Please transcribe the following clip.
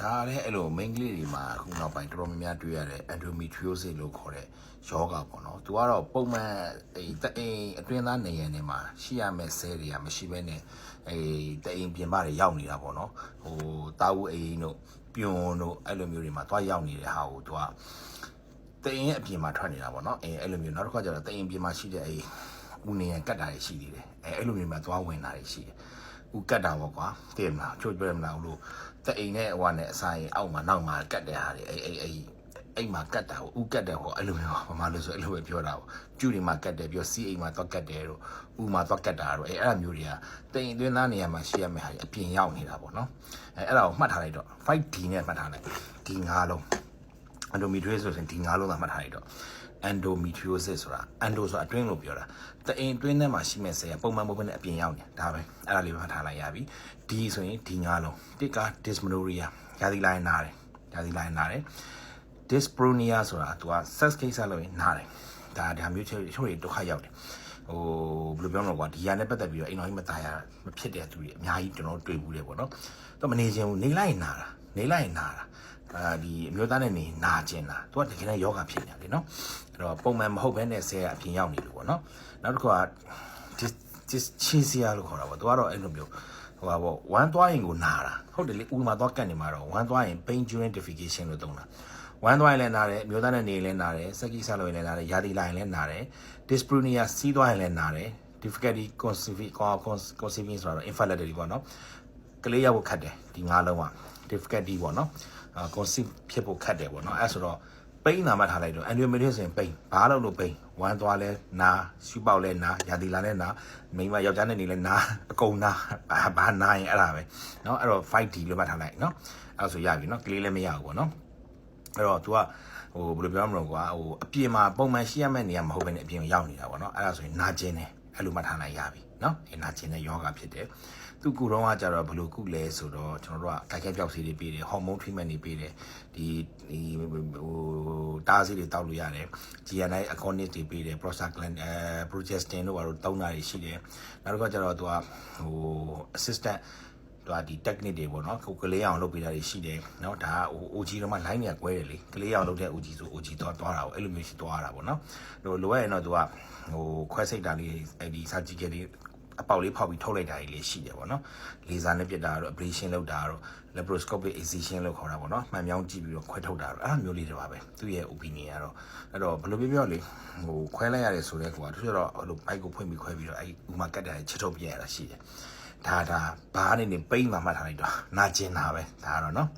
ဒါလည်းအဲ့လို main ကလေးတွေမှာအခုနောက်ပိုင်းတော်တော်များများတွေ့ရတဲ့ endometriosis လို့ခေါ်တဲ့ယောဂပေါ့နော်သူကတော့ပုံမှန်အဲတအိမ်အတွင်းသားနေရနေမှာရှိရမယ့်ဆဲတွေကမရှိဘဲနဲ့အဲတအိမ်ပြင်ပတွေရောက်နေတာပေါ့နော်ဟိုတာဝူအိမ်တို့ပြွန်တို့အဲ့လိုမျိုးတွေမှာသွားရောက်နေတဲ့ဟာကိုသူကတအိမ်ရဲ့အပြင်မှာထွက်နေတာပေါ့နော်အဲအဲ့လိုမျိုးနောက်တစ်ခါကျတော့တအိမ်ပြင်မှာရှိတဲ့အဲဦးနေရကတ်တာတွေရှိသေးတယ်အဲအဲ့လိုမျိုးမှာသွားဝင်တာတွေရှိတယ် ဦးကတ်တာပေါ့ကွာသိမလားချိုးပြောမလားလို့တအိမ်နဲ့ဟိုကနေအဆိုင်အောက်မှာနောက်မှာကတ်တဲ့ဟာတွေအဲအဲအဲအိမ်မှာကတ်တာကိုဦးကတ်တယ်ဟောအဲ့လိုမျိုးဘာမှလို့ဆိုအဲ့လိုပဲပြောတာပေါ့ကျူတွေမှာကတ်တယ်ပြောစီအိမ်မှာသွားကတ်တယ်တို့ဦးမှာသွားကတ်တာတို့အဲအဲ့လိုမျိုးတွေကတအိမ်အတွင်းသားနေရာမှာရှိရမယ့်ဟာတွေအပြင်ရောက်နေတာပေါ့နော်အဲအဲ့ဒါကိုမှတ်ထားလိုက်တော့ 5D နဲ့မှတ်ထားလိုက်ဒီငါးလုံး endometriosis ဆိုရင်ဒီငါးလုံးသာမှတ်ထားလိုက်တော့ endometriosis ဆိုတာ endo ဆိုတာအတွင်းလို့ပြောတာတအိမ်အတွင်းထဲမှာရှိမဲ့ဆဲကပုံမှန်ပုံမှန်နဲ့အပြင်ရောက်နေဒါပဲအဲ့ဒါလေးပဲမှတ်ထားလိုက်ရပြီဒီဆိုရင်ဒီငါးလုံးတစ်က dysmenorrhea ရာသီလိုင်းနာတယ်ရာသီလိုင်းနာတယ် dyspareunia ဆိုတာသူက sex ကိစ္စလို့ရင်နားတယ်ဒါဒါမျိုးချို့ချို့တွေဒုက္ခရောက်တယ်ဟိုဘယ်လိုပြောမလဲကွာဒီဟာနဲ့ပတ်သက်ပြီးတော့အိမ်တော်ကြီးမตายရမဖြစ်တဲ့သူတွေအများကြီးကျွန်တော်တွေ့ဘူးတယ်ပေါ့နော်တော့မနေခြင်းဘူးနေလိုက်နာတာ နေလိုက်နာတာအာဒီအမျိုးသားနဲ့နေနာကျင်တာသူကတကယ်လည်းယောဂဖြစ်နေတယ်နော်အဲ့တော့ပုံမှန်မဟုတ်ဘဲနဲ့ဆဲကအပြင်ရောက်နေလို့ပေါ့နော်နောက်တစ်ခုက dis dis ချီစီယာလို့ခေါ်တာပေါ့သူကတော့အဲ့လိုမျိုးဟိုပါပေါ့ဝမ်းသွားရင်ကိုနာတာဟုတ်တယ်လေဥမာသွားကတ်နေမှာတော့ဝမ်းသွားရင် pain during defecation လို့သုံးတာဝမ်းသွားရင်လည်းနာတယ်အမျိုးသားနဲ့နေရင်လည်းနာတယ်စက်ကြီးဆက်လို့ရင်လည်းနာတယ်ယာတီလာရင်လည်းနာတယ် dyspnea စီးသွားရင်လည်းနာတယ် difficulty conceiving conceiving ဆိုတော့ infertility ပေါ့နော် ကလေးရောက်ဖို့ခက်တယ်ဒီငါးလုံးက difficulty ပေါ့နော်အာ conceive ဖြစ်ဖို့ခက်တယ်ပေါ့နော်အဲဆိုတော့ပိန်းနာမှထားလိုက်တော့ endometriosis ဆိုရင်ပိန်းဘာလို့လို့ပိန်းဝမ်းသွားလဲနာရှူပေါက်လဲနာယာတီလာလဲနာမိန်းမယောက်ျားနဲ့နေလဲနာအကုန်နာဘာဘာနာရင်အဲ့ဒါပဲเนาะအဲ့တော့ 5D လို့မှတ်ထားလိုက်เนาะအဲ့ဒါဆိုရပြီเนาะကလေးလည်းမရဘူးပေါ့เนาะအဲ့တော့ तू ကဟိုဘယ်လိုပြောမလို့ကွာဟိုအပြင်မှာပုံမှန်ရှိရမယ့်နေရာမဟုတ်ဘဲနဲ့အပြင်ကိုရောက်နေတာပေါ့เนาะအဲ့ဒါဆိုရင်နာကျင်တယ် အဲ့လိုမှတ်ထားလိုက်ရပြီเนาะအဲ့နာကျင်တဲ့ယောဂဖြစ်တယ်သူကူတော့ကကြတော့ဘယ်လိုကုလဲဆိုတော့ကျွန်တော်တို့ကတိုက်ခိုက်ပြောက်စီတွေပေးတယ်ဟော်မုန်း treatment တွေပေးတယ်ဒီဒီဟိုတားစီတွေတောက်လို့ရတယ် GNI agonist တွေပေးတယ် prostaglandin အဲ progestin တို့ဘာလို့တောင်းတာတွေရှိတယ်နောက်တစ်ခါကျတော့သူကဟို assistant သူကဒီ technique တွေပေါ့နော်ကိုကလေးအောင်လုပ်ပေးတာတွေရှိတယ်เนาะဒါကဟို OG တော့မှ line เนี่ยကွဲတယ်လေကလေးအောင်လုပ်တဲ့ OG ဆို OG တော့တွားတာပေါ့အဲ့လိုမျိုးရှိတွားတာပေါ့နော်ဟိုလိုရရင်တော့သူကဟိုခွဲစိတ်တာလေးအဲ့ဒီ surgical တွေအပေါက်လေးဖောက်ပြီးထုတ်လိုက်တာကြီးလေးရှိတယ်ပေါ့နော်လေဆာနဲ့ပြစ်တာတော့ ablation လုပ်တာတော့ laparoscopic excision လို့ခေါ်တာပေါ့နော်မှန်မြောင်းကြည့်ပြီးတော့ခွဲထုတ်တာတော့အဲ့လိုမျိုးလေးတွေပါပဲသူ့ရဲ့ opinion ကတော့အဲ့တော့ဘယ်လိုပြောပြောလေဟိုခွဲလိုက်ရတယ်ဆိုတဲ့ကွာသူကတော့ဟိုလို bike ကိုဖွင့်ပြီးခွဲပြီးတော့အဲ့ဥမာကတ်တယ်ချစ်ထုတ်ပြရတာရှိတယ် ဒါဒါဘားနေနေပိန်းမှမှတ်ထားလိုက်တော့နာကျင်တာပဲဒါကတော့နော်